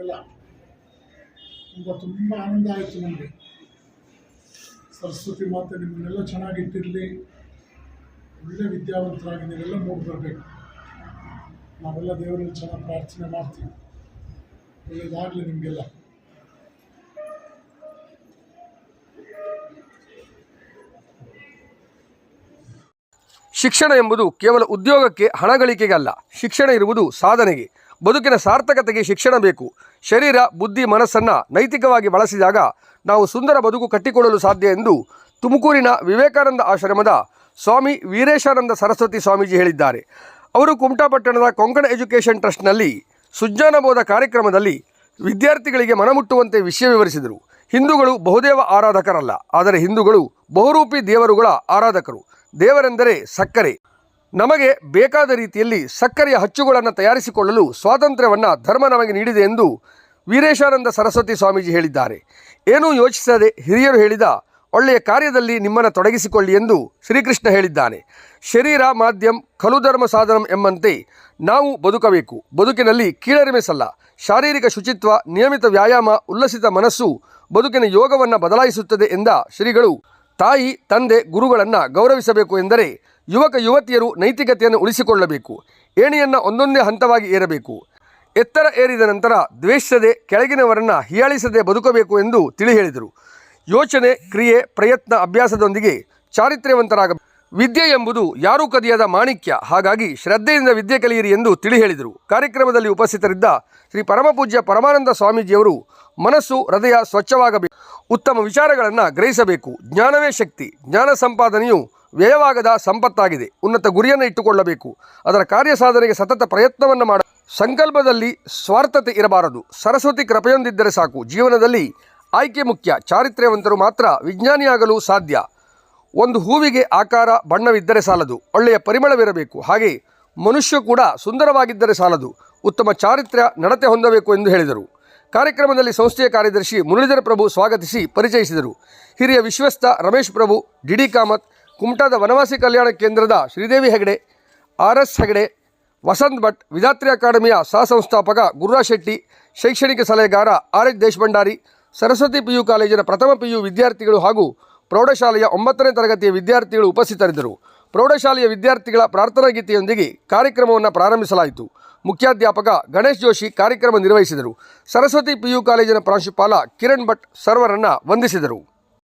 ಎಲ್ಲ ತುಂಬ ತುಂಬ ಆನಂದ ಆಯಿತು ನನಗೆ ಸರಸ್ವತಿ ಮಾತೆ ನಿಮ್ಮನ್ನೆಲ್ಲ ಚೆನ್ನಾಗಿಟ್ಟಿರಲಿ. ಒಳ್ಳೆ ವಿದ್ಯಾವಂತರಾಗಿ ನೀವೆಲ್ಲ ಮೂಡಿ ಬರಬೇಕು. ನಾವೆಲ್ಲ ದೇವರಲ್ಲಿ ಚೆನ್ನಾಗಿ ಪ್ರಾರ್ಥನೆ ಮಾಡ್ತೀವಿ. ಒಳ್ಳೆಯದಾಗಲಿ ನಿಮಗೆಲ್ಲ. ಶಿಕ್ಷಣ ಎಂಬುದು ಕೇವಲ ಉದ್ಯೋಗಕ್ಕೆ ಹಣ ಗಳಿಕೆಗಲ್ಲ. ಶಿಕ್ಷಣ ಇರುವುದು ಸಾಧನೆಗೆ. ಬದುಕಿನ ಸಾರ್ಥಕತೆಗೆ ಶಿಕ್ಷಣ ಬೇಕು. ಶರೀರ, ಬುದ್ಧಿ, ಮನಸ್ಸನ್ನು ನೈತಿಕವಾಗಿ ಬಳಸಿದಾಗ ನಾವು ಸುಂದರ ಬದುಕು ಕಟ್ಟಿಕೊಳ್ಳಲು ಸಾಧ್ಯ ಎಂದು ತುಮಕೂರಿನ ವಿವೇಕಾನಂದ ಆಶ್ರಮದ ಸ್ವಾಮಿ ವೀರೇಶಾನಂದ ಸರಸ್ವತಿ ಸ್ವಾಮೀಜಿ ಹೇಳಿದ್ದಾರೆ. ಅವರು ಕುಮಟಾಪಟ್ಟಣದ ಕೊಂಕಣ ಎಜುಕೇಷನ್ ಟ್ರಸ್ಟ್ನಲ್ಲಿ ಸುಜ್ಞಾನಬೋಧ ಕಾರ್ಯಕ್ರಮದಲ್ಲಿ ವಿದ್ಯಾರ್ಥಿಗಳಿಗೆ ಮನಮುಟ್ಟುವಂತೆ ವಿಷಯ ವಿವರಿಸಿದರು. ಹಿಂದೂಗಳು ಬಹುದೇವ ಆರಾಧಕರಲ್ಲ, ಆದರೆ ಹಿಂದೂಗಳು ಬಹುರೂಪಿ ದೇವರುಗಳ ಆರಾಧಕರು. ದೇವರೆಂದರೆ ಸಕ್ಕರೆ. ನಮಗೆ ಬೇಕಾದ ರೀತಿಯಲ್ಲಿ ಸಕ್ಕರೆಯ ಹಚ್ಚುಗಳನ್ನು ತಯಾರಿಸಿಕೊಳ್ಳಲು ಸ್ವಾತಂತ್ರ್ಯವನ್ನು ಧರ್ಮ ನಮಗೆ ನೀಡಿದೆ ಎಂದು ವೀರೇಶಾನಂದ ಸರಸ್ವತಿ ಸ್ವಾಮೀಜಿ ಹೇಳಿದ್ದಾರೆ. ಏನೂ ಯೋಚಿಸದೆ ಹಿರಿಯರು ಹೇಳಿದ ಒಳ್ಳೆಯ ಕಾರ್ಯದಲ್ಲಿ ನಿಮ್ಮನ್ನು ತೊಡಗಿಸಿಕೊಳ್ಳಿ ಎಂದು ಶ್ರೀಕೃಷ್ಣ ಹೇಳಿದ್ದಾನೆ. ಶರೀರ, ಮಾಧ್ಯಮ ಖಲು ಧರ್ಮ ಸಾಧನಂ ಎಂಬಂತೆ ನಾವು ಬದುಕಬೇಕು. ಬದುಕಿನಲ್ಲಿ ಕೀಳರಿಮೆ ಸಲ್ಲ. ಶಾರೀರಿಕ ಶುಚಿತ್ವ, ನಿಯಮಿತ ವ್ಯಾಯಾಮ, ಉಲ್ಲಸಿತ ಮನಸ್ಸು ಬದುಕಿನ ಯೋಗವನ್ನು ಬದಲಾಯಿಸುತ್ತದೆ ಎಂದ ಶ್ರೀಗಳು ತಾಯಿ, ತಂದೆ, ಗುರುಗಳನ್ನು ಗೌರವಿಸಬೇಕು ಎಂದರೆ ಯುವಕ ಯುವತಿಯರು ನೈತಿಕತೆಯನ್ನು ಉಳಿಸಿಕೊಳ್ಳಬೇಕು. ಏಣಿಯನ್ನು ಒಂದೊಂದೇ ಹಂತವಾಗಿ ಏರಬೇಕು. ಎತ್ತರ ಏರಿದ ನಂತರ ದ್ವೇಷಿಸದೆ ಕೆಳಗಿನವರನ್ನು ಹೀಯಾಳಿಸದೆ ಬದುಕಬೇಕು ಎಂದು ತಿಳಿ ಹೇಳಿದರು. ಯೋಚನೆ, ಕ್ರಿಯೆ, ಪ್ರಯತ್ನ, ಅಭ್ಯಾಸದೊಂದಿಗೆ ಚಾರಿತ್ರ್ಯವಂತರಾಗಬೇಕು ವಿದ್ಯೆ ಎಂಬುದು ಯಾರೂ ಕದಿಯದ ಮಾಣಿಕ್ಯ. ಹಾಗಾಗಿ ಶ್ರದ್ಧೆಯಿಂದ ವಿದ್ಯೆ ಕಲಿಯಿರಿ ಎಂದು ತಿಳಿ ಹೇಳಿದರು. ಕಾರ್ಯಕ್ರಮದಲ್ಲಿ ಉಪಸ್ಥಿತರಿದ್ದ ಶ್ರೀ ಪರಮಪೂಜ್ಯ ಪರಮಾನಂದ ಸ್ವಾಮೀಜಿಯವರು ಮನಸ್ಸು, ಹೃದಯ ಸ್ವಚ್ಛವಾಗಬೇಕು. ಉತ್ತಮ ವಿಚಾರಗಳನ್ನು ಗ್ರಹಿಸಬೇಕು. ಜ್ಞಾನವೇ ಶಕ್ತಿ. ಜ್ಞಾನ ಸಂಪಾದನೆಯು ವ್ಯಯವಾಗದ ಸಂಪತ್ತಾಗಿದೆ. ಉನ್ನತ ಗುರಿಯನ್ನು ಇಟ್ಟುಕೊಳ್ಳಬೇಕು. ಅದರ ಕಾರ್ಯ ಸಾಧನೆಗೆ ಸತತ ಪ್ರಯತ್ನವನ್ನು ಮಾಡ ಸಂಕಲ್ಪದಲ್ಲಿ ಸ್ವಾರ್ಥತೆ ಇರಬಾರದು. ಸರಸ್ವತಿ ಕೃಪೆಯೊಂದಿದ್ದರೆ ಸಾಕು. ಜೀವನದಲ್ಲಿ ಆಯ್ಕೆ ಮುಖ್ಯ. ಚಾರಿತ್ರ್ಯವಂತರು ಮಾತ್ರ ವಿಜ್ಞಾನಿಯಾಗಲು ಸಾಧ್ಯ. ಒಂದು ಹೂವಿಗೆ ಆಕಾರ, ಬಣ್ಣವಿದ್ದರೆ ಸಾಲದು. ಒಳ್ಳೆಯ ಪರಿಮಳವಿರಬೇಕು. ಹಾಗೆ ಮನುಷ್ಯ ಕೂಡ ಸುಂದರವಾಗಿದ್ದರೆ ಸಾಲದು. ಉತ್ತಮ ಚಾರಿತ್ರ್ಯ, ನಡತೆ ಹೊಂದಬೇಕು ಎಂದು ಹೇಳಿದರು. ಕಾರ್ಯಕ್ರಮದಲ್ಲಿ ಸಂಸ್ಥೆಯ ಕಾರ್ಯದರ್ಶಿ ಮುರಳೀಧರ ಪ್ರಭು ಸ್ವಾಗತಿಸಿ ಪರಿಚಯಿಸಿದರು. ಹಿರಿಯ ವಿಶ್ವಸ್ಥ ರಮೇಶ್ ಪ್ರಭು ಡಿಡಿ ಕಾಮತ್ ಕುಮಟಾದ ವನವಾಸಿ ಕಲ್ಯಾಣ ಕೇಂದ್ರದ ಶ್ರೀದೇವಿ ಹೆಗಡೆ, ಆರ್ ಎಸ್ ಹೆಗಡೆ, ವಸಂತ್ ಭಟ್ ವಿಧಾತ್ರಿ ಅಕಾಡೆಮಿಯ ಸಹ ಸಂಸ್ಥಾಪಕ ಗುರುರಾಜ್ ಶೆಟ್ಟಿ, ಶೈಕ್ಷಣಿಕ ಸಲಹೆಗಾರ R H Deshbhandari, Saraswati P U ಕಾಲೇಜಿನ ಪ್ರಥಮ ಪಿಯು ವಿದ್ಯಾರ್ಥಿಗಳು ಹಾಗೂ ಪ್ರೌಢಶಾಲೆಯ ಒಂಬತ್ತನೇ ತರಗತಿಯ ವಿದ್ಯಾರ್ಥಿಗಳು ಉಪಸ್ಥಿತರಿದ್ದರು. ಪ್ರೌಢಶಾಲೆಯ ವಿದ್ಯಾರ್ಥಿಗಳ ಪ್ರಾರ್ಥನಾ ಗೀತೆಯೊಂದಿಗೆ ಕಾರ್ಯಕ್ರಮವನ್ನು ಪ್ರಾರಂಭಿಸಲಾಯಿತು. ಮುಖ್ಯಾಧ್ಯಾಪಕ ಗಣೇಶ್ ಜೋಶಿ ಕಾರ್ಯಕ್ರಮ ನಿರ್ವಹಿಸಿದರು. ಸರಸ್ವತಿ ಪಿಯು ಕಾಲೇಜಿನ ಪ್ರಾಂಶುಪಾಲ ಕಿರಣ್ ಭಟ್ ಸರ್ವರನ್ನು ವಂದಿಸಿದರು.